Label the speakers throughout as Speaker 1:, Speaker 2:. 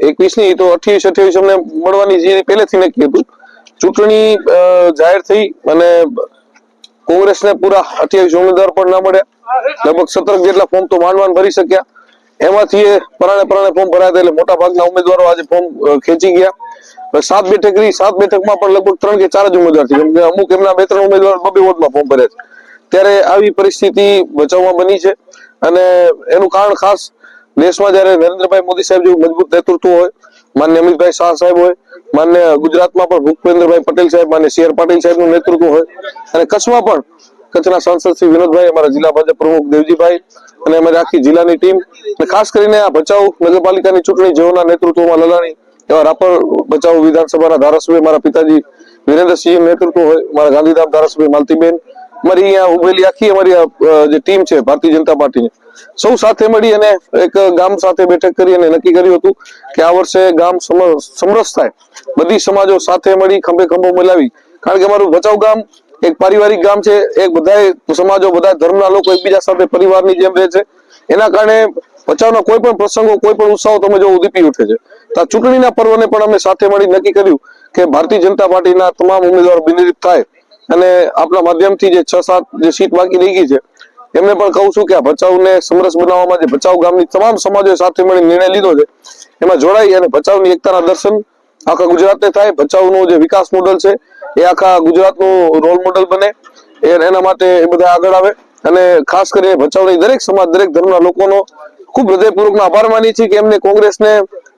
Speaker 1: એકવીસની, તો અઠ્યાવીસ અઠ્યાવીસ અમને મળવાની જે પહેલેથી નક્કી હતું. ચૂંટણી જાહેર થઈ અને કોંગ્રેસને પૂરા અઠ્યાવીસ ઉમેદવાર પણ ના મળ્યા. લગભગ સત્તર જેટલા ફોર્મ તો માંડ માંડ ભરી શક્યા. એમાંથી એ પરાણે પરાણે ફોર્મ ભરાયા એટલે મોટા ભાગના ઉમેદવારો આજે ફોર્મ ખેંચી ગયા. સાત બેઠક રહી. સાત બેઠકમાં પણ લગભગ ત્રણ કે ચાર જ ઉમેદવાર છે અમુક એમના બે ત્રણ ઉમેદવાર બબે વોર્ડમાં ફોર્મ ભર્યા છે. ત્યારે આવી પરિસ્થિતિ બચાવવા બની છે. અને એનું કારણ ખાસ દેશમાં જ્યારે નરેન્દ્રભાઈ મોદી સાહેબ જેવું મજબૂત નેતૃત્વ હોય, માન્ય અમિતભાઈ શાહ સાહેબ હોય, માન્ય ગુજરાતમાં પણ ભૂપેન્દ્રભાઈ પટેલ સાહેબ, માન્ય સી આર પાટીલ સાહેબનું નેતૃત્વ હોય, અને કચ્છમાં પણ કચ્છના સાંસદ શ્રી વિનોદભાઈ, અમારા જિલ્લા ભાજપ પ્રમુખ દેવજીભાઈ અને અમારી આખી જિલ્લાની ટીમ અને ખાસ કરીને આ ભચાઉ નગરપાલિકાની ચૂંટણી જેઓના નેતૃત્વમાં લલાણી એવા રાપર ભચાઉ વિધાનસભાના ધારાસભ્ય મારા પિતાજી વિરેન્દ્રસિંહ નેતૃત્વ હોય, મારા ગાંધીધામ ધારાસભ્ય માલતીબેન અમારી અહીંયા ઉભેલી આખી અમારી જે ટીમ છે, ભારતીય જનતા પાર્ટીની, સૌ સાથે મળી અને એક ગામ સાથે બેઠક કરી અને નક્કી કર્યું હતું કે આ વર્ષે ગામ સમ- સમરસ થાય. બધી સમાજો સાથે મળી ખંભે ખંભો મિલાવી. કારણ કે અમારું ભચાઉ ગામ એક પારિવારિક ગામ છે, એક બધાય સમાજો, બધા ધર્મના લોકો એકબીજા સાથે પરિવારની જેમ રહે છે. એના કારણે ભચાઉના કોઈ પણ પ્રસંગો, કોઈ પણ ઉત્સવો તમે જો ઉદીપી ઉઠે છે. તો ચૂંટણીના પર્વને પણ અમે સાથે મળી નક્કી કર્યું કે ભારતીય જનતા પાર્ટીના તમામ ઉમેદવારો બિનરીત થાય. અને આપણા માધ્યમથી જે છ સાત જે સીટ બાકી રહી ગઈ છે, એમને પણ કહું છું કે આ ભચાઉને સમરસ બનાવવામાં જે ભચાઉ ગામની તમામ સમાજોએ સાથે મળી નિર્ણય લીધો છે, એમાં જોડાઈ અને ભચાઉની એકતાના દર્શન આખા ગુજરાતને થાય. ભચાઉનું જે વિકાસ મોડલ છે, એ આખા ગુજરાતનું રોલ મોડલ બને એના માટે એ બધા આગળ આવે. અને ખાસ કરીને ભચાઉની દરેક સમાજ, દરેક ધર્મના લોકોનો ખૂબ હૃદયપૂર્વકનો આભાર માની છીએ કે એમને કોંગ્રેસને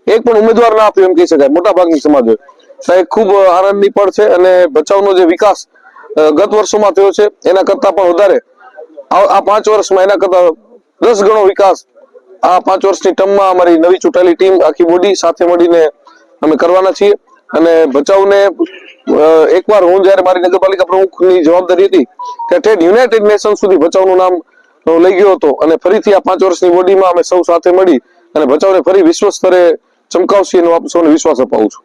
Speaker 1: એક પણ ઉમેદવાર ના આપ્યો એમ કહી શકાય મોટા ભાગની સમાજોએ. તો એ ખૂબ આનંદની પળ છે અને ભચાઉનો જે વિકાસ ગત વર્ષોમાં થયો છે. એના કરતા પણ વધારે. આ પાંચ વર્ષમાં એના કરતા દસ ગણો વિકાસ આ પાંચ વર્ષની ટર્મમાં અમારી નવી ચૂંટાયેલી ટીમ, આખી બોડી સાથે મળીને અમે કરવાના છીએ. અને ભચાઉને એકવાર હું જ્યારે મારી નગરપાલિકા પ્રમુખની જવાબદારી હતી, ત્યારે ઠેઠ યુનાઇટેડ નેશન સુધી ભચાઉનું નામ લઈ ગયો હતો. અને ફરીથી આ પાંચ વર્ષની બોડીમાં અમે સૌ સાથે મળી અને ભચાઉને ફરી વિશ્વ સ્તરે ચમકાવશી એનો આપ સૌને વિશ્વાસ અપાવું છું.